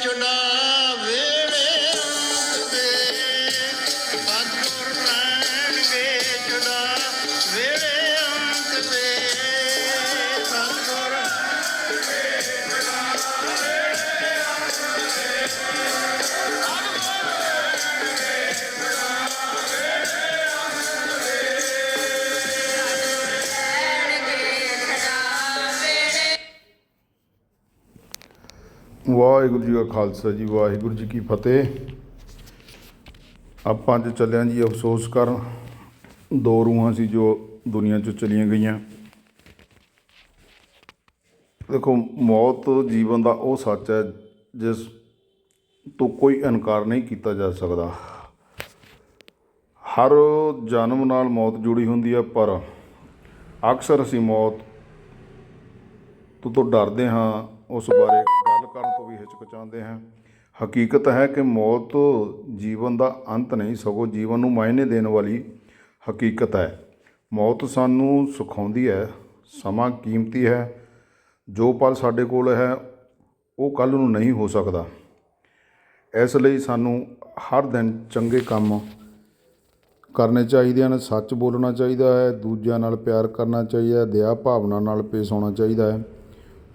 ਚੁਨਾ ਵੇਲੇ ਵਾਹਿਗੁਰੂ ਜੀ ਕਾ ਖਾਲਸਾ ਜੀ, ਵਾਹਿਗੁਰੂ ਜੀ ਕੀ ਫਤਿਹ। ਆਪਾਂ ਅੱਜ ਚੱਲਿਆਂ ਜੀ ਅਫਸੋਸ ਕਰਨ। ਦੋ ਰੂਹਾਂ ਸੀ ਜੋ ਦੁਨੀਆ 'ਚੋਂ ਚਲੀਆਂ ਗਈਆਂ। ਦੇਖੋ, ਮੌਤ ਜੀਵਨ ਦਾ ਉਹ ਸੱਚ ਹੈ, ਜਿਸ ਤੋਂ ਕੋਈ ਇਨਕਾਰ ਨਹੀਂ ਕੀਤਾ ਜਾ ਸਕਦਾ। ਹਰ ਜਨਮ ਨਾਲ ਮੌਤ ਜੁੜੀ ਹੁੰਦੀ ਹੈ, ਪਰ ਅਕਸਰ ਅਸੀਂ ਮੌਤ ਤੋਂ ਡਰਦੇ ਹਾਂ, ਉਸ ਬਾਰੇ ਵੀ ਹਿਚਕਚਾਉਂਦੇ ਹਾਂ। ਹਕੀਕਤ ਹੈ ਕਿ ਮੌਤ ਜੀਵਨ ਦਾ ਅੰਤ ਨਹੀਂ, ਸਗੋਂ ਜੀਵਨ ਨੂੰ ਮਾਇਨੇ ਦੇਣ ਵਾਲੀ ਹਕੀਕਤ ਹੈ। ਮੌਤ ਸਾਨੂੰ ਸਿਖਾਉਂਦੀ ਹੈ, ਸਮਾਂ ਕੀਮਤੀ ਹੈ, ਜੋ ਪਲ ਸਾਡੇ ਕੋਲ ਹੈ, ਉਹ ਕੱਲ ਨੂੰ ਨਹੀਂ ਹੋ ਸਕਦਾ। ਇਸ ਲਈ ਸਾਨੂੰ ਹਰ ਦਿਨ ਚੰਗੇ ਕੰਮ ਕਰਨੇ ਚਾਹੀਦੇ ਹਨ। ਸੱਚ ਬੋਲਣਾ ਚਾਹੀਦਾ ਹੈ, ਦੂਜਿਆਂ ਨਾਲ ਪਿਆਰ ਕਰਨਾ ਚਾਹੀਦਾ ਹੈ, ਦਇਆ ਭਾਵਨਾ ਨਾਲ ਪੇਸ਼ ਹੋਣਾ ਚਾਹੀਦਾ ਹੈ।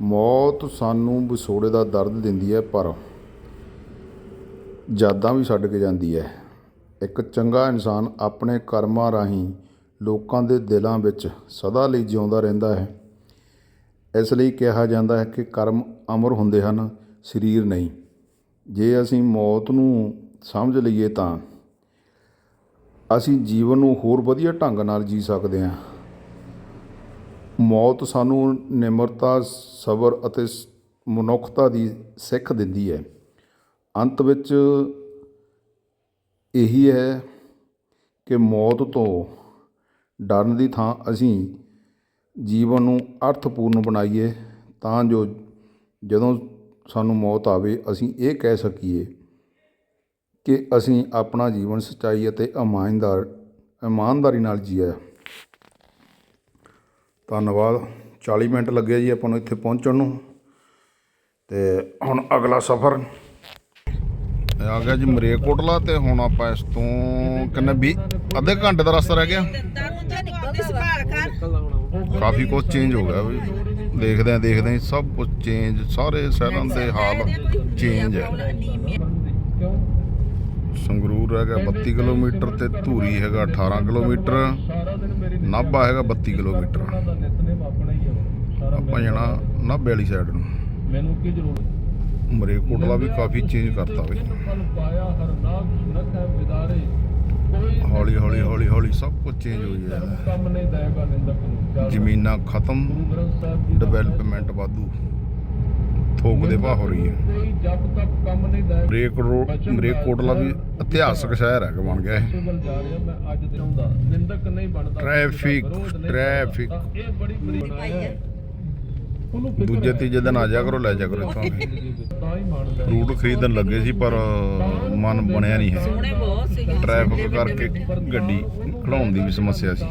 ਮੌਤ ਸਾਨੂੰ ਵਿਛੋੜੇ ਦਾ ਦਰਦ ਦਿੰਦੀ ਹੈ, ਪਰ ਯਾਦਾਂ ਵੀ ਛੱਡ ਕੇ ਜਾਂਦੀ ਹੈ। ਇੱਕ ਚੰਗਾ ਇਨਸਾਨ ਆਪਣੇ ਕਰਮਾਂ ਰਾਹੀਂ ਲੋਕਾਂ ਦੇ ਦਿਲਾਂ ਵਿੱਚ ਸਦਾ ਲਈ ਜਿਉਂਦਾ ਰਹਿੰਦਾ ਹੈ। ਇਸ ਲਈ ਕਿਹਾ ਜਾਂਦਾ ਹੈ ਕਿ ਕਰਮ ਅਮਰ ਹੁੰਦੇ ਹਨ, ਸਰੀਰ ਨਹੀਂ। ਜੇ ਅਸੀਂ ਮੌਤ ਨੂੰ ਸਮਝ ਲਈਏ ਤਾਂ ਅਸੀਂ ਜੀਵਨ ਨੂੰ ਹੋਰ ਵਧੀਆ ਢੰਗ ਨਾਲ ਜੀ ਸਕਦੇ ਹਾਂ। ਮੌਤ ਸਾਨੂੰ ਨਿਮਰਤਾ, ਸਬਰ ਅਤੇ ਸ- ਮਨੁੱਖਤਾ ਦੀ ਸਿੱਖ ਦਿੰਦੀ ਹੈ। ਅੰਤ ਵਿੱਚ ਇਹੀ ਹੈ ਕਿ ਮੌਤ ਤੋਂ ਡਰਨ ਦੀ ਥਾਂ ਅਸੀਂ ਜੀਵਨ ਨੂੰ ਅਰਥਪੂਰਨ ਬਣਾਈਏ ਤਾਂ ਜੋ ਜਦੋਂ ਸਾਨੂੰ ਮੌਤ ਆਵੇ ਅਸੀਂ ਇਹ ਕਹਿ ਸਕੀਏ ਕਿ ਅਸੀਂ ਆਪਣਾ ਜੀਵਨ ਸੱਚਾਈ ਅਤੇ ਇਮਾਨਦਾਰ, ਇਮਾਨਦਾਰੀ ਨਾਲ ਜੀਆ। ਧੰਨਵਾਦ। 40 ਮਿੰਟ ਲੱਗੇ ਜੀ ਆਪਾਂ ਨੂੰ ਇੱਥੇ ਪਹੁੰਚਣ ਨੂੰ। ਤੇ ਹੁਣ ਅਗਲਾ ਸਫ਼ਰ। ਆ ਗਿਆ ਜੀ ਮਰੇਕੋਟਲਾ ਤੇ ਹੁਣ ਆਪਾਂ ਇਸ ਤੋਂ ਕਿੰਨੇ 20 ਅੱਧੇ ਘੰਟੇ ਦਾ ਰਸਤਾ ਰਹਿ ਗਿਆ। ਕਾਫੀ ਕੁਝ ਚੇਂਜ ਹੋ ਗਿਆ ਵੀ। ਦੇਖਦੇ ਆ ਦੇਖਦੇ ਆ ਸਭ ਕੁਝ ਚੇਂਜ ਸਾਰੇ ਸ਼ਹਿਰਾਂ ਦੇ ਹਾਲ ਚੇਂਜ ਹੈ। ਸੰਗਰੂਰ ਹੈਗਾ 32 ਕਿਲੋਮੀਟਰ ਤੇ ਧੂਰੀ ਹੈਗਾ 18 ਕਿਲੋਮੀਟਰ ਨਾਭਾ ਹੈਗਾ 32 ਕਿਲੋਮੀਟਰ। ਆਪਾਂ ਜਾਣਾ ਨਾਭੇ ਵਾਲੀ ਸਾਈਡ ਨੂੰ। ਮੈਨੂੰ ਕੀ ਜ਼ਰੂਰਤ? ਮਰੇਕੋਟਲਾ ਵੀ ਕਾਫੀ ਚੇਂਜ ਕਰਤਾ ਬਈ। ਹੌਲੀ ਹੌਲੀ ਹੌਲੀ ਹੌਲੀ ਸਭ ਕੁਝ ਚੇਂਜ ਹੋ ਕਿਆ ਜ਼ਮੀਨਾਂ ਖਤਮ ਡਿਵੈਲਪਮੈਂਟ ਵਾਧੂ। ਥੋਕ ਦੇ ਭਾਅ ਹੋ। ਰਹੀ ਹੈ ਬ੍ਰੇਕ ਰੋਡ ਮਰੇਕੋਟਲਾ ਵੀ ਇਤਿਹਾਸਕ ਸ਼ਹਿਰ ਹੈਗਾ ਬਣ ਗਿਆ ਇਹ। Traffic, traffic. ਹੈ। ਦੂਜੇ ਹੈ। ਤੀਜੇ ਦਿਨ ਆ ਜਾ ਕਰੋ ਲੈ ਜਾ ਕਰੋ ਇੱਥੋਂ। ਤਾਂ ਹੀ ਮੰਨਦਾ ਫਰੂਟ ਖਰੀਦਣ ਲੱਗੇ ਸੀ ਪਰ ਮਨ ਬਣਿਆ ਨਹੀਂ ਹੈ। ਟ੍ਰੈਫਿਕ ਕਰਕੇ ਗੱਡੀ ਖੜਾਉਣ ਦੀ ਵੀ ਸਮੱਸਿਆ ਸੀ।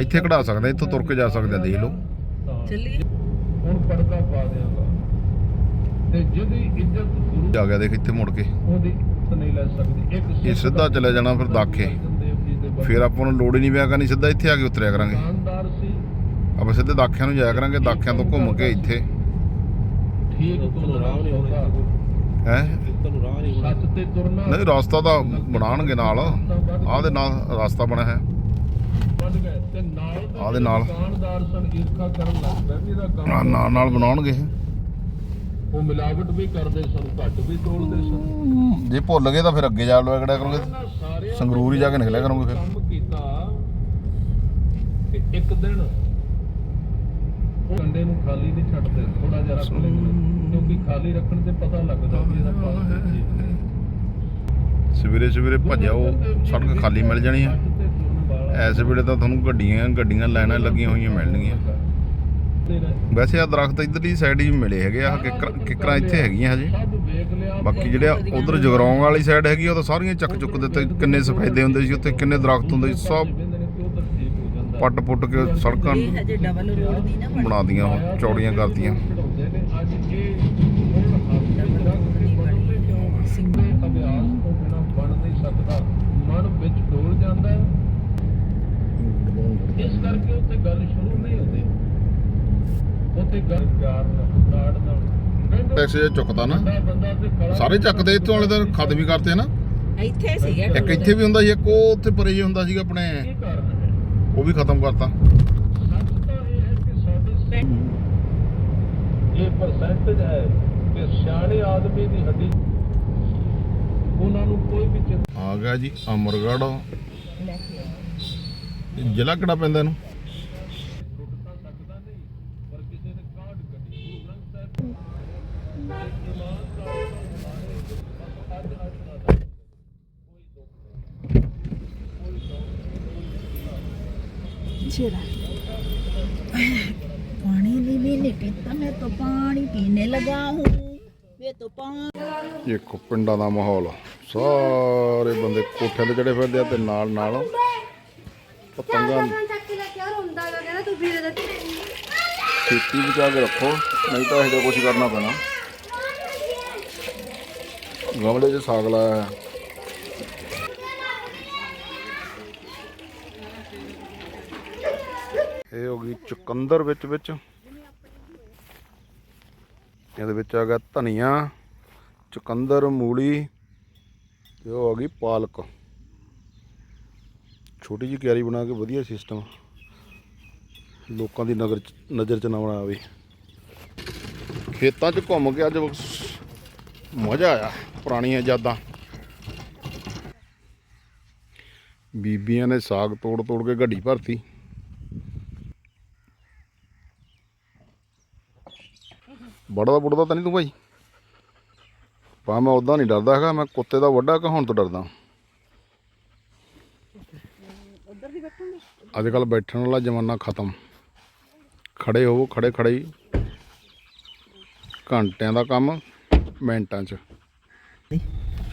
ਇੱਥੇ ਖੜਾ ਸਕਦੇ ਹਾਂ, ਇੱਥੋਂ ਤੁਰ ਕੇ ਜਾ ਸਕਦੇ ਹਾਂ, ਦੇਖ ਲਓ। ਚੱਲੀ ਹੁਣ ਪਰਦਾ ਪਾ ਦਿਆਂਗਾ ਤੇ ਜਿਹਦੀ ਇੱਜ਼ਤ ਗੁਰੂ ਜਾ ਗਿਆ ਦੇਖ ਇੱਥੇ ਮੁੜ ਕੇ। ਉਹਦੀ ਇੱਜ਼ਤ ਨਹੀਂ ਲੈ ਸਕਦੀ। ਇੱਕ ਇਹ ਸਿੱਧਾ ਚਲੇ ਜਾਣਾ ਫਿਰ ਦਾਖੇ। ਫਿਰ ਆਪਾਂ ਨੂੰ ਲੋੜ ਹੀ ਨਹੀਂ ਪਿਆ ਕਰਨੀ ਸਿੱਧਾ ਇੱਥੇ ਆ ਕੇ ਉਤਰਿਆ ਕਰਾਂਗੇ। ਸੀ। ਆਪਾਂ ਸਿੱਧੇ ਦਾਖਿਆਂ ਨੂੰ ਜਾਇਆ ਕਰਾਂਗੇ ਦਾਖਿਆਂ ਤੋਂ ਘੁੰਮ ਕੇ ਇੱਥੇ। ਠੀਕ ਤੁਰਨਾ ਹੋਗਾ ਹੈ? ਸੱਚ ਤੇ ਤੁਰਨਾ। ਨਹੀਂ ਰਸਤਾ ਤਾਂ ਬਣਾਉਣਗੇ ਨਾਲ। ਆਹ ਦੇ ਨਾਲ ਰਸਤਾ ਬਣਿਆ ਹੈ। ਆਹ ਦੇ ਨਾਲ। ਦੁਕਾਨਦਾਰ ਸਨ ਈਰਖਾ ਕਰਨ ਲੱਗ ਪਏ। ਵੀ ਇਹਦਾ ਆਹ ਕੰਮ ਨਾਲ ਨਾਲ ਬਣਾਉਣਗੇ। ਇਹ। ਉਹ ਮਿਲਾਵਟ ਵੀ ਕਰਦੇ ਸਨ ਘੱਟ ਵੀ ਤੋਲਦੇ ਸਨ। ਜੇ ਭੁੱਲ ਗਏ ਤਾਂ ਫਿਰ ਅੱਗੇ ਜਾ ਲੋ ਕਿਹੜਾ ਕਰੋਗੇ। ਉਹਨਾਂ ਸਾਰਿਆਂ ਸੰਗਰੂਰ ਹੀ ਜਾ ਕੇ ਨਿਕਲਿਆ ਕਰੋਗੇ ਫਿਰ। ਕੰਮ ਕੀਤਾ ਕਿ ਇੱਕ ਦਿਨ ਉਹ ਕੰਡੇ ਨੂੰ ਖਾਲੀ ਨਹੀਂ ਛੱਡਦੇ ਥੋੜਾ ਜਿਹਾ ਰੱਖ ਲੈਂਦੇ। ਕਿਉਂਕਿ ਖਾਲੀ ਰੱਖਣ ਤੇ ਪਤਾ ਲੱਗਦਾ ਵੀ ਇਹਦਾ ਪਾਸ ਕੀ ਹੈ ਸਵੇਰੇ ਸਵੇਰੇ ਭੱਜਿਓ ਸੜਕ ਖਾਲੀ ਮਿਲ ਜਾਣੀ ਵਾਲਾ ਐਸ ਵੇਲੇ ਤਾਂ ਤੁਹਾਨੂੰ ਗੱਡੀਆਂ ਗੱਡੀਆਂ ਲਾਈਨਾਂ ਲੱਗੀਆਂ ਹੋਈਆਂ ਮਿਲਣਗੀਆਂ। ਵੈਸੇ ਆ ਦਰਖਤ ਇਧਰਲੀ ਸਾਈਡ ਹੀ ਮਿਲੇ ਹੈਗੇ ਆ ਕਿਕਰਾਂ ਇੱਥੇ ਹੈਗੀਆਂ ਹਜੇ। ਬਾਕੀ ਜਿਹੜੇ ਉਧਰ ਜਗਰਾਉਂ ਵਾਲੀ ਸਾਈਡ ਹੈਗੀ ਉਹ ਤਾਂ ਸਾਰੀਆਂ ਚੱਕ ਚੁੱਕ ਦਿੱਤੇ ਕਿੰਨੇ ਸਫਾਇਦੇ ਹੁੰਦੇ ਸੀ ਉੱਥੇ ਕਿੰਨੇ ਦਰਖਤ ਹੁੰਦੇ ਸੀ ਸਭ ਪੱਟ ਪੁੱਟ ਕੇ ਸੜਕਾਂ ਬਣਾ। ਦੀਆਂ ਚੌੜੀਆਂ ਕਰਦੀਆਂ ਇਸ ਕਰਕੇ ਉੱਥੇ ਗੱਲ ਟੈਕਸ ਜੇ ਚੁੱਕਦਾ ਨਾ। ਤੇ ਸਾਰੇ ਚੱਕਦੇ ਇੱਥੋਂ ਵਾਲੇ ਤਾਂ ਖਤਮ ਹੀ ਕਰਤੇ ਨਾ। ਇੱਥੇ ਸੀਗੇ ਇੱਕ ਇੱਥੇ ਵੀ ਹੁੰਦਾ ਸੀ ਇੱਕ ਉਹ ਉੱਥੇ ਪਰੇ ਜੇ ਹੁੰਦਾ ਸੀਗਾ ਆਪਣੇ। ਹੈ? ਉਹ ਵੀ ਖਤਮ ਕਰਤਾ। ਤਾਂ ਇਹ ਹੈ ਕਿ ਸਾਡੇ ਇਹ ਪਰਸੈਂਟੇਜ ਹੈ ਕਿ ਸਿਆਣੇ ਆਦਮੀ ਦੀ ਹੱਡੀ ਉਹਨਾਂ ਨੂੰ ਕੋਈ ਵੀ ਚਿੰਤਾ ਆ ਗਿਆ ਜੀ ਅਮਰਗੜ੍ਹ। ਜ਼ਿਲ੍ਹਾ ਕਿਹੜਾ ਪੈਂਦਾ ਇਹਨੂੰ? ਇੱਕ ਪਿੰਡਾਂ ਦਾ ਮਾਹੌਲ। ਸਾਰੇ ਬੰਦੇ ਕੋਠਿਆਂ ਤੇ ਚੜੇ ਫਿਰਦੇ ਆ ਤੇ ਨਾਲ ਨਾਲ ਪਤੰਗਾਂ ਖੇਤੀ ਬਚਾ ਕੇ ਰੱਖੋ, ਨਹੀਂ ਤਾਂ ਇਹਦਾ ਕੁਝ ਕਰਨਾ ਪੈਣਾ। ਗਮਲੇ 'ਚ ਸਾਗ ਲਾਇਆ ਹੈ ਇਹ ਹੋ ਗਈ ਚੁਕੰਦਰ ਵਿੱਚ ਵਿੱਚ। ਇਹਦੇ ਵਿੱਚ ਆ ਗਿਆ ਧਨੀਆ। ਚੁਕੰਦਰ ਮੂਲੀ ਤੇ ਉਹ ਆ ਗਈ ਪਾਲਕ। ਛੋਟੀ ਜਿਹੀ ਕਿਆਰੀ ਬਣਾ ਕੇ ਵਧੀਆ ਸਿਸਟਮ ਲੋਕਾਂ ਦੀ ਨਗਰ ਨਜ਼ਰ ਚ ਨਾ ਆਵੇ। ਖੇਤਾਂ 'ਚ ਘੁੰਮ ਕੇ ਅੱਜ ਮਜ਼ਾ ਆਇਆ, ਪੁਰਾਣੀਆਂ ਯਾਦਾਂ। ਬੀਬੀਆਂ ਨੇ ਸਾਗ ਤੋੜ ਤੋੜ ਕੇ ਗੱਡੀ ਭਰਤੀ। ਬੜਦਾ ਬੁੜਦਾ ਤਾਂ ਨਹੀਂ ਤੂੰ ਭਾਈ? ਪਾ ਮੈਂ ਉਦਾਂ ਨਹੀਂ ਡਰਦਾ ਹੈਗਾ ਮੈਂ ਕੁੱਤੇ ਦਾ ਵੱਡਾ ਕਹਾਉਣ ਤੋਂ ਡਰਦਾ। ਅੱਜ ਕੱਲ ਬੈਠਣ ਵਾਲਾ ਜ਼ਮਾਨਾ ਖਤਮ। ਖੜੇ ਹੋਵੋ ਖੜੇ ਖੜੇ ਹੀ। ਘੰਟਿਆਂ ਦਾ ਕੰਮ ਮਿੰਟਾਂ 'ਚ।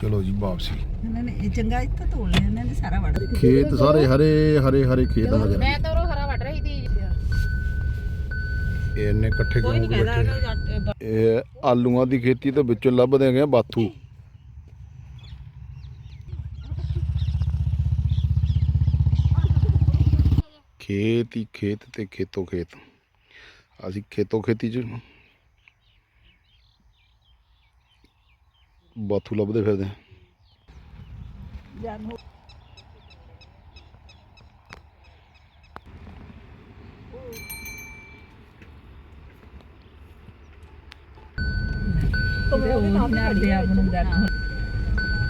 ਚਲੋ ਜੀ ਵਾਪਸੀ। ਇਹਨਾਂ ਨੇ ਚੰਗਾ ਇੱਥੇ ਧੋ ਲਿਆ ਸਾਰਾ ਵੜ ਖੇਤ ਸਾਰੇ ਹਰੇ ਹਰੇ ਹਰੇ ਖੇਤ ਨਜ਼ਰ ਮੈਂ ਤਾਂ ਇਹ ਇੰਨੇ ਇਕੱਠੇ ਕਿਉਂ ਕੇ ਬੈਠੇ ਇਹ ਆਲੂਆਂ ਦੀ ਖੇਤੀ ਤੋਂ ਵਿੱਚੋਂ ਲੱਭਦੇ ਗਏ ਬਾਥੂ। ਖੇਤ ਹੀ ਖੇਤ ਤੇ ਖੇਤੋਂ ਖੇਤ। ਅਸੀਂ ਖੇਤੋਂ ਖੇਤੀ ਚ ਬਾਥੂ ਲੱਭਦੇ ਫਿਰਦੇ ਹਾਂ। ਦੇ ਆਪ ਨੂੰ ਡਰ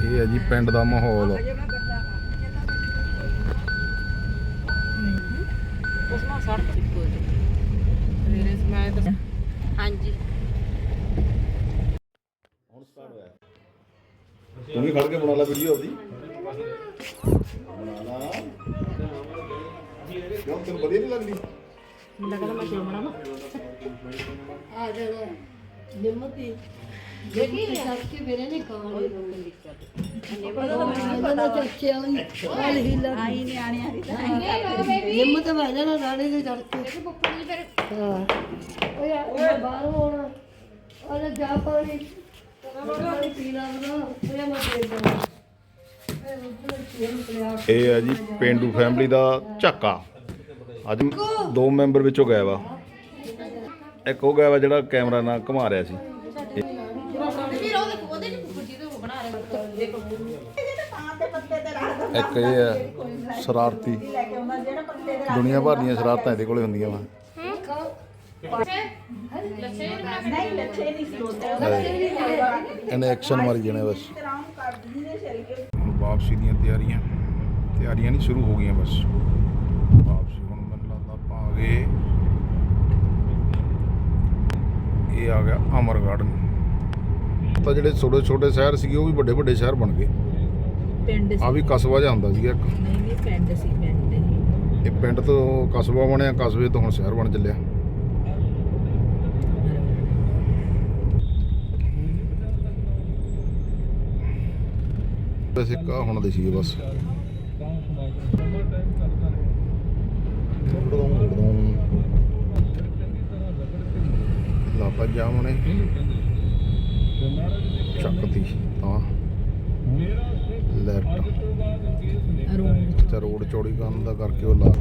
ਇਹ ਹੈ ਜੀ ਪਿੰਡ ਦਾ ਮਾਹੌਲ। ਹਾਂਜੀ। ਤੂੰ ਵੀ ਖੜ ਕੇ ਬਣਾ ਲੈ ਵੀਡੀਓ ਆਪਦੀ। ਬਣਾ ਲਾ। ਕਿਉਂ ਤੈਨੂੰ ਵਧੀਆ ਨਹੀਂ ਲੱਗਦੀ? ਲੱਗਦਾ ਮੈਂ ਕਿਉਂ ਬਣਾਵਾਂ? ਆ ਜਾਣਾ ਵਾਲੀ ਨੇ ਰਾਣੇ ਦੇ ਚੜ ਕੇ। ਹਾਂ। ਓਏ ਮੈਂ ਬਾਹਰ ਹੋਣਾ ਉਹਨੇ ਜਾ ਪਾਣੀ। ਪਾਣੀ ਪੀਣਾ ਓਏ ਮੈਂ ਦੇ ਦਵਾਂ ਇਹ ਹੈ ਜੀ ਪਿੰਡੂ ਫੈਮਿਲੀ ਦਾ ਝਾਕਾ। ਅੱਜ ਦੋ ਮੈਂਬਰ ਵਿੱਚੋਂ ਗਏ ਵਾ ਇੱਕ ਉਹ ਗਿਆ ਵਾ ਜਿਹੜਾ ਕੈਮਰਾ ਨਾਲ ਘੁਮਾ ਰਿਹਾ ਸੀ। ਇੱਕ ਇਹ ਹੈ ਸ਼ਰਾਰਤੀ। ਦੁਨੀਆ ਭਰ ਦੀਆਂ ਸ਼ਰਾਰਤਾਂ ਇਹਦੇ ਕੋਲੇ ਹੁੰਦੀਆਂ ਵਾ। ਇਹਨੇ ਐਕਸ਼ਨ ਮਾਰੀ ਜਾਣੇ ਬਸ। ਹੁਣ ਵਾਪਸੀ ਦੀਆਂ ਤਿਆਰੀਆਂ। ਤਿਆਰੀਆਂ ਨਹੀਂ ਸ਼ੁਰੂ ਹੋ ਗਈਆਂ ਬਸ। ਵਾਪਸੀ ਹੁਣ ਮੈਨੂੰ ਲੱਗਦਾ ਆਪਾਂ ਆ ਗਏ ਇਹ ਆ ਗਿਆ ਅਮਰ ਗਾਰਡਨ ਤਾਂ ਜਿਹੜੇ ਛੋਟੇ ਛੋਟੇ ਸ਼ਹਿਰ ਸੀਗੇ ਉਹ ਵੀ ਵੱਡੇ ਵੱਡੇ ਸ਼ਹਿਰ ਬਣ ਗਏ। ਪਿੰਡ ਆ ਵੀ ਕਸਬਾ ਜਿਹਾ ਹੁੰਦਾ ਸੀਗਾ ਇੱਕ। ਨਹੀਂ ਵੀ ਪਿੰਡ ਸੀ ਪਿੰਡ ਇਹ ਪਿੰਡ ਤੋਂ ਕਸਬਾ ਬਣਿਆ ਕਸਬੇ ਤੋਂ ਹੁਣ ਸ਼ਹਿਰ ਬਣ ਚੱਲਿਆ। ਵੈਸੇ ਕਾ ਹੁਣ ਦੇ ਸੀਗੇ ਬਸ। ਲਾਪਾ ਜਾਮਣੇ ਚੱਕਤੀ ਤਾਂ। ਲੈਫਟ ਰੋਡ ਤੇ ਰੋਡ ਚੌੜੀ ਕਰਨ ਦਾ ਕਰਕੇ ਉਹ ਲਾ।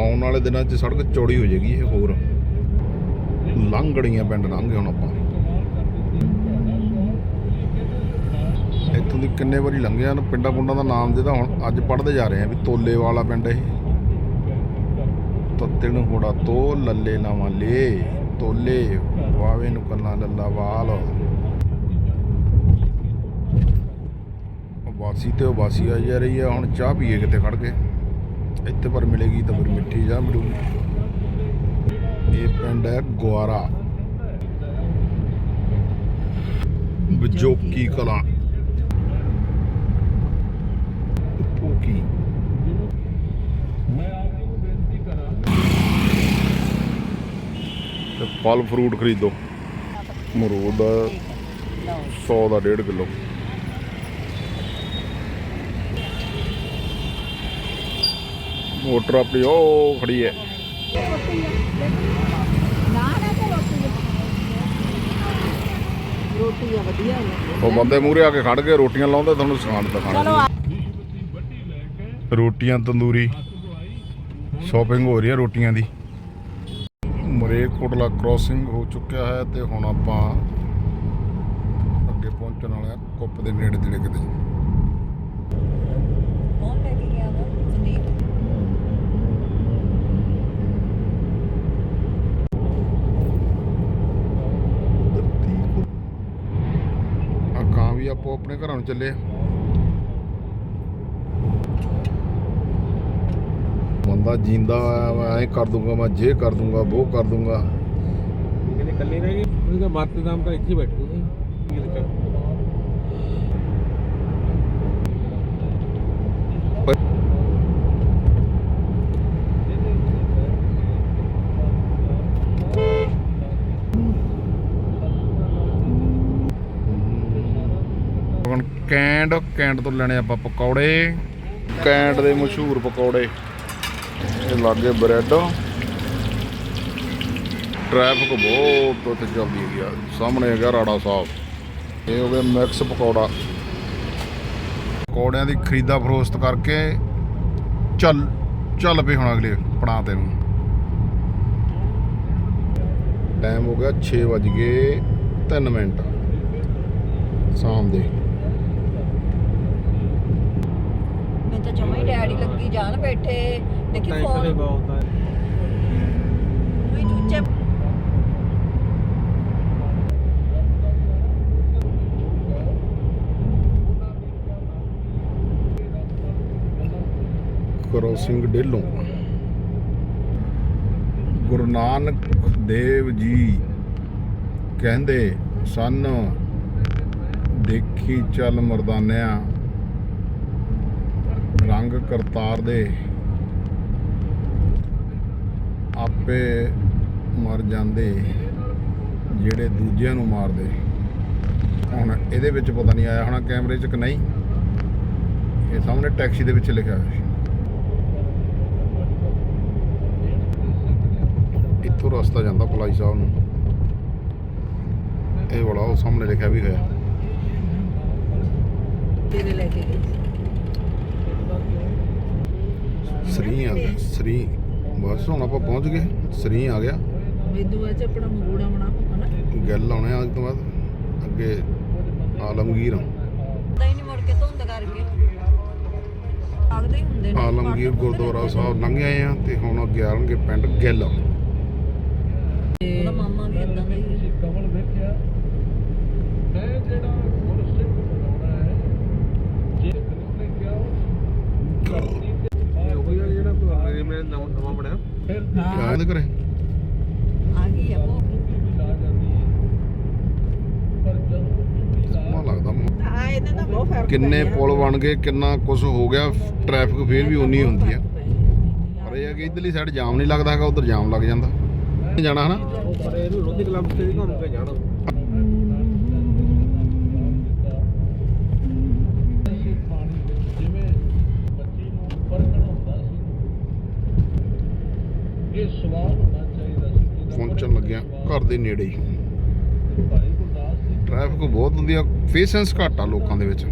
ਆਉਣ ਵਾਲੇ ਦਿਨਾਂ 'ਚ ਸੜਕ ਚੌੜੀ ਹੋ ਜਾਏਗੀ ਇਹ ਹੋਰ। ਲੰਘੜੀਆਂ ਪਿੰਡ ਲੰਘੇ ਹੁਣ ਆਪਾਂ। ਇੱਥੋਂ ਦੀ ਕਿੰਨੇ ਵਾਰੀ ਲੰਘਿਆ ਨਾ ਪਿੰਡਾਂ ਪੁੰਡਾਂ ਦਾ ਨਾਮ ਜਿਹਦਾ ਹੁਣ ਅੱਜ ਪੜ੍ਹਦੇ ਜਾ ਰਹੇ ਆ ਵੀ ਤੋਲੇ ਵਾਲਾ ਪਿੰਡ ਇਹ। ਤੱਤੇ ਨੂੰ ਹੋੜਾ ਤੋ ਲੱਲੇ ਲਾਵਾਂ ਲੇ, ਤੋਲੇ, ਵਾਵੇ ਨੂੰ ਕੰਨਾ ਤੇ ਉਹ ਆ ਜਾ ਰਹੀ ਆ, ਹੁਣ ਚਾਹ ਪੀਏ ਕਿਤੇ ਖੜ ਕੇ। ਇੱਥੇ ਪਰ ਮਿਲੇਗੀ ਤਾਂ ਫਿਰ ਮਿੱਠੀ ਚਾਹ ਮਿਲੂਗੀ। ਇਹ ਪਿੰਡ ਹੈ ਗੁਆਰਾ। ਬਜੋਕੀ ਕਲਾਂ? ਪੋਕੀ ਮੈਂ ਆਪ ਜੀ ਨੂੰ ਬੇਨਤੀ ਕਰਾਂ ਤੇ ਫਲ ਫਰੂਟ ਖਰੀਦੋ। ਮਰੂਦ ਦਾ 100 ਦਾ 1.5 ਕਿਲੋ। ਮੋਟਰ ਆਪਣੀ ਉਹ ਖੜੀ ਹੈ। ਵਧੀਆ ਉਹ ਬੰਦੇ ਮੂਹਰੇ ਆ ਕੇ ਖੜ ਕੇ ਰੋਟੀਆਂ ਲਾਉਂਦੇ ਤੁਹਾਨੂੰ ਸਮਾਨ ਦਿਖਾਣਾ ਰੋਟੀਆਂ ਤੰਦੂਰੀ। ਸ਼ਾਪਿੰਗ ਹੋ ਰਹੀ ਹੈ ਰੋਟੀਆਂ ਦੀ। ਮਰੇਕੋਟਲਾ ਕ੍ਰੋਸਿੰਗ ਹੋ ਚੁੱਕਿਆ ਹੈ ਤੇ ਹੁਣ ਆਪਾਂ ਅੱਗੇ ਪਹੁੰਚਣ ਵਾਲੇ ਹਾਂ ਕੁੱਪ ਦੇ ਨੇੜੇ ਜਿਹੜੇ ਕਿਤੇ। ਕੌਣ ਲੈ ਕੇ ਗਿਆ ਵਾ? ਸੰਦੀਪ? ਆ ਕਾਂ ਵੀ ਆਪੋ ਆਪਣੇ ਘਰਾਂ ਨੂੰ ਚੱਲੇ। ਆ। ਬੰਦਾ ਜਿੰਦਾ ਐ ਕਰ ਦੂੰਗਾ ਮੈਂ ਜੇ ਕਰ ਦੂੰਗਾ ਉਹ ਕਰ ਦੂੰਗਾ। ਕਹਿੰਦੇ ਕੱਲੇ ਰਹਿ ਗਏ ਇੱਥੇ ਬੈਠੂ ਕੈਂਡ ਕੈਂਡ ਤੋਂ ਲੈਣੇ ਆਪਾਂ ਪਕੌੜੇ। ਕੈਂਡ ਦੇ ਮਸ਼ਹੂਰ ਪਕੌੜੇ। ਇਹ ਲਾਗੇ ਬ੍ਰੈਡ ਟ੍ਰੈਫਿਕ ਬਹੁਤ ਉੱਥੇ ਚੱਲਦੀ ਹੈਗੀ ਆ। ਸਾਹਮਣੇ ਹੈਗਾ ਰਾੜਾ ਸਾਹਿਬ। ਇਹ ਹੋ ਗਿਆ ਮਿਕਸ ਪਕੌੜਾ। ਪਕੌੜਿਆਂ ਦੀ ਖਰੀਦਾ ਫਰੋਸਤ ਕਰਕੇ ਚੱਲ ਚੱਲ ਪਏ ਹੁਣ ਅਗਲੇ ਪੜਾਅ ਤੇ ਨੂੰ। ਟਾਈਮ ਹੋ ਗਿਆ 6 ਵੱਜ ਗਏ 3 ਮਿੰਟ। ਸ਼ਾਮ ਦੇ ਮੈਂ ਤਾਂ ਜਮਾ ਹੀ ਡੈਡੀ ਲੱਗੀ ਜਾਣ ਬੈਠੇ। ਦੇਖੀ ਫੋਨ ਬਹੁਤ ਹੈ ਕੋਈ ਚੂਚੇ ਕ੍ਰੋਸਿੰਗ ਡੇਲੋਂ। ਗੁਰੂ ਨਾਨਕ ਦੇਵ ਜੀ ਕਹਿੰਦੇ ਸਨ ਦੇਖੀ ਚੱਲ ਮਰਦਾਨਿਆਂ ਰੰਗ ਕਰਤਾਰ ਦੇ ਆਪੇ ਮਰ ਜਾਂਦੇ, ਜਿਹੜੇ ਦੂਜਿਆਂ ਨੂੰ ਮਾਰਦੇ। ਹੁਣ ਇਹਦੇ ਵਿੱਚ ਪਤਾ ਨਹੀਂ ਆਇਆ ਹੋਣਾ ਕੈਮਰੇ 'ਚ ਕਿ ਨਹੀਂ। ਇਹ ਸਾਹਮਣੇ ਟੈਕਸੀ ਦੇ ਵਿੱਚ ਲਿਖਿਆ ਹੋਇਆ ਸੀ। ਇੱਥੋਂ ਰਸਤਾ ਜਾਂਦਾ ਭਲਾਈ ਸਾਹਿਬ ਨੂੰ। ਇਹ ਵਾਲਾ ਉਹ ਸਾਹਮਣੇ ਲਿਖਿਆ ਵੀ ਹੋਇਆ। ਤੇਰੇ ਲੈ ਕੇ ਗਈ ਸਰੀ ਆ ਗਿਆ ਸਰੀ। ਬਸ ਹੁਣ ਆਪਾਂ ਪਹੁੰਚ ਗਏ ਸਰੀ ਆ ਗਿਆ। ਆਪਣਾ ਬਣਾ ਹਨਾ? ਗੱਲ ਆਉਣੇ ਆ ਅੱਜ ਤੋਂ ਬਾਅਦ ਅੱਗੇ ਆਲਮਗੀਰ ਤਾਂ ਹੀ ਨਹੀਂ ਮੁੜ ਕੇ ਧੁੰਦ ਕਰਕੇ। ਲੱਗਦੇ ਹੀ ਹੁੰਦੇ ਨੇ ਆਲਮਗੀਰ ਗੁਰਦੁਆਰਾ ਸਾਹਿਬ ਲੰਘ ਆਏ ਆ ਤੇ ਹੁਣ ਅੱਗੇ ਆਣਗੇ ਪਿੰਡ ਗਿੱਲ ਉਹਦਾ ਮਾਮਾ ਵੀ ਇਦਾਂ ਦਾ ਹੀ ਹੈ ਕਮਲ ਵੇਖਿਆ ਮੈਂ ਜਿਹੜਾ ਗੁਰਸਿੱਖ ਬਣਾਉਣਾ ਹੈ ਜੇ ਕਿਸਨੇ ਕਿਹਾ ਇਹ ਉਹ ਹੀ ਜਿਹੜਾ ਮੇਰੇ ਮੇਰੇ ਨਵਾਂ ਨਵਾਂ ਬਣਿਆ ਫਿਰ ਹਾਂ ਆਏ ਘਰੇ ਆ ਗਈ ਆ ਉਹ ਵੀ ਲਾ ਜਾਂਦੀ ਹੈ ਪਰ ਜਦੋਂ ਸਮਾਂ ਲੱਗਦਾ ਮ- ਆ ਇਹਨਾਂ ਦਾ ਬਹੁਤ ਫ਼ਰਕ ਕਿੰਨੇ। ਪੁਲ ਬਣ ਗਏ ਕਿੰਨਾ ਕੁਝ ਹੋ ਗਿਆ ਟ੍ਰੈਫਿਕ ਫੇਰ ਵੀ ਉਨੀ ਹੁੰਦੀ ਆ। ਪਰ ਇਹ ਹੈ ਕਿ ਇਧਰਲੀ ਸਾਈਡ ਜਾਮ ਨਹੀਂ ਲੱਗਦਾ ਹੈਗਾ ਉਧਰ ਜਾਮ ਲੱਗ ਜਾਂਦਾ। ਜਾਣਾ ਹਨਾ? ਉਹ ਪਰ ਇਹਨੂੰ ਰੋਦੀ ਕਲੱਬ ਤੇ ਵੀ ਘੁੰਮ ਕੇ ਜਾਣਾ। ਪਾਣੀ ਵਿੱਚ ਜਿਵੇਂ ਬੱਚੀ ਨੂੰ ਪਰਖਣ ਹੁੰਦਾ ਸੀ ਇਹ ਸਵਾਲ ਹੋਣਾ ਚਾਹੀਦਾ ਸੀ ਕਿ ਪਹੁੰਚਣ ਲੱਗਿਆ ਘਰ ਦੇ ਨੇੜੇ ਹੀ। ਭਾਈ ਗੁਰਦਾਸ ਦੀ ਟ੍ਰੈਫਿਕ ਬਹੁਤ ਹੁੰਦੀ ਆ ਪੇਸ਼ੈਂਸ ਘੱਟ ਆ ਲੋਕਾਂ ਦੇ ਵਿੱਚ।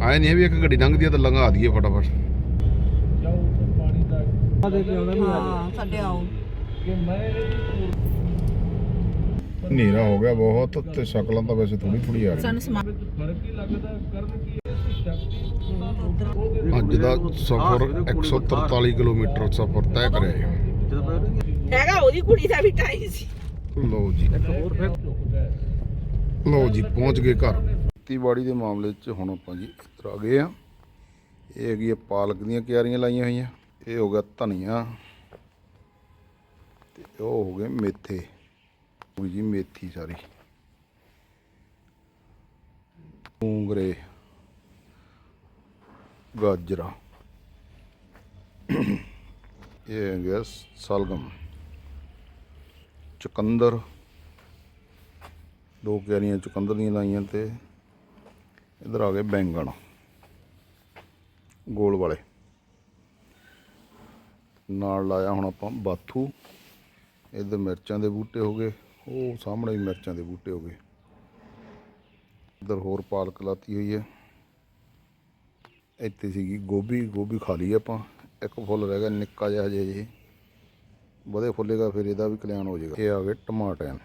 ਆਏ ਨਹੀਂ ਵੀ ਇੱਕ ਗੱਡੀ ਲੰਘਦੀ ਆ ਤਾਂ ਲੰਘਾ ਦਈਏ ਫਟਾਫਟ। ਹਾਂ ਸਾਡੇ ਆਓ ਕਿ ਮੈਂ ਇਹਦੀ ਹਨੇਰਾ ਹੋ ਗਿਆ ਬਹੁਤ ਤੇ ਸ਼ਕਲਾਂ ਤਾਂ ਵੈਸੇ ਥੋੜੀ ਥੋੜੀ ਆ ਰਹੀਆਂ। ਸਾਨੂੰ ਸਮਾਨ ਵਿੱਚ ਫ਼ਰਕ ਹੀ ਲੱਗਦਾ ਕਰਨ ਕੀ ਇਸ ਸ਼ਕਤੀ ਅੱਜ ਦਾ ਸਫ਼ਰ 143 ਕਿਲੋਮੀਟਰ ਸਫ਼ਰ ਤੈਅ ਕਰਿਆ ਹੈ ਹੈਗਾ ਉਹਦੀ ਕੁੜੀ ਦਾ ਵੀ ਟਾਈ ਸੀ। ਲਓ ਜੀ। ਲਓ ਜੀ ਪਹੁੰਚ ਗਏ ਘਰ। ਖੇਤੀਬਾੜੀ ਦੇ ਮਾਮਲੇ 'ਚ ਹੁਣ ਆਪਾਂ ਜੀ ਇੱਧਰ ਆ ਗਏ ਆ। ਇਹ ਹੈਗੀ ਆ ਪਾਲਕ ਦੀਆਂ ਕਿਆਰੀਆਂ ਲਾਈਆਂ ਹੋਈਆਂ। ਇਹ ਹੋ ਗਿਆ ਧਨੀਆ ਤੇ ਉਹ ਹੋ ਗਏ ਮੇਥੇ। ਉਹ ਜੀ ਮੇਥੀ ਸਾਰੀ। ਮੂੰਗਰੇ, ਗਾਜਰਾ। ਇਹ ਹੈਗਾ ਸਲਗਮ। ਚੁਕੰਦਰ। ਦੋ ਕਿਆਰੀਆਂ ਚੁਕੰਦਰ ਦੀਆਂ ਲਾਈਆਂ ਤੇ ਇਧਰ ਆ ਗਏ ਬੈਂਗਣ। ਗੋਲ ਵਾਲੇ। ਨਾਲ ਲਾਇਆ ਹੁਣ ਆਪਾਂ ਬਾਥੂ। ਇਧਰ ਮਿਰਚਾਂ ਦੇ ਬੂਟੇ ਹੋ ਗਏ। ਉਹ ਸਾਹਮਣੇ ਵੀ ਮਿਰਚਾਂ ਦੇ ਬੂਟੇ ਹੋ ਗਏ। ਇਧਰ ਹੋਰ ਪਾਲਕ ਲਾਤੀ ਹੋਈ ਹੈ। ਇੱਥੇ ਸੀਗੀ ਗੋਭੀ। ਗੋਭੀ ਖਾ ਲਈ ਆਪਾਂ। ਇੱਕ ਫੁੱਲ ਰਹਿ ਗਿਆ ਨਿੱਕਾ ਜਿਹਾ ਹਜੇ ਜੀ ਵਧੇ ਫੁੱਲੇਗਾ ਫਿਰ ਇਹਦਾ ਵੀ ਕਲਿਆਣ ਹੋ ਜਾਏਗਾ। ਇਹ ਆ ਗਏ ਟਮਾਟਰ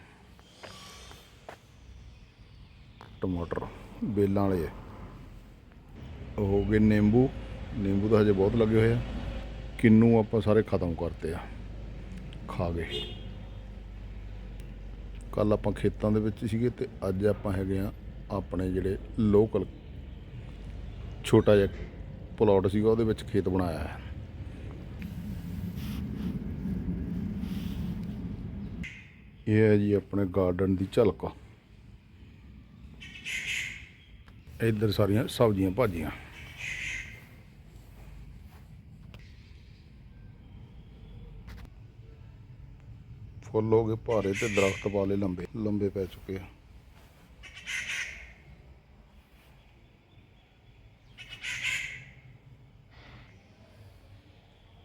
ਟਮਾਟਰ। ਬੇਲਾਂ ਵਾਲੇ। ਹੋ ਗਏ ਨਿੰਬੂ। ਨਿੰਬੂ ਤਾਂ ਹਜੇ ਬਹੁਤ ਲੱਗੇ ਹੋਏ ਆ। ਕਿੰਨੂ ਆਪਾਂ ਸਾਰੇ ਖਤਮ ਕਰਤੇ ਆ। ਖਾ ਗਏ। ਕੱਲ ਆਪਾਂ ਖੇਤਾਂ ਦੇ ਵਿੱਚ ਸੀਗੇ ਤੇ ਅੱਜ ਆਪਾਂ ਹੈਗੇ ਆ ਆਪਣੇ ਜਿਹੜੇ ਲੋਕਲ ਛੋਟਾ ਜਿਹਾ ਪਲਾਟ ਸੀਗਾ, ਉਹਦੇ ਵਿੱਚ ਖੇਤ ਬਣਾਇਆ ਹੈ। ਇਹ ਹੈ ਜੀ ਆਪਣੇ ਗਾਰਡਨ ਦੀ ਝਲਕ। ਇੱਧਰ ਸਾਰੀਆਂ ਸਬਜ਼ੀਆਂ ਭਾਜੀਆਂ। ਫੁੱਲ ਹੋ ਗਏ ਭਾਰੇ ਤੇ ਦਰਖਤ ਵਾਲੇ ਲੰਬੇ ਲੰਬੇ ਪੈ ਚੁੱਕੇ ਆ।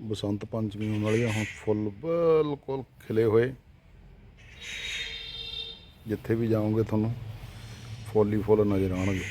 ਬਸੰਤ ਪੰਚਮੀ ਹੋਣ ਵਾਲੀ ਆ, ਹੁਣ ਫੁੱਲ ਬਿਲਕੁਲ ਖਿਲੇ ਹੋਏ। ਜਿੱਥੇ ਵੀ ਜਾਓਗੇ ਤੁਹਾਨੂੰ ਫੁੱਲ ਹੀ ਫੁੱਲ ਨਜ਼ਰ ਆਉਣਗੇ।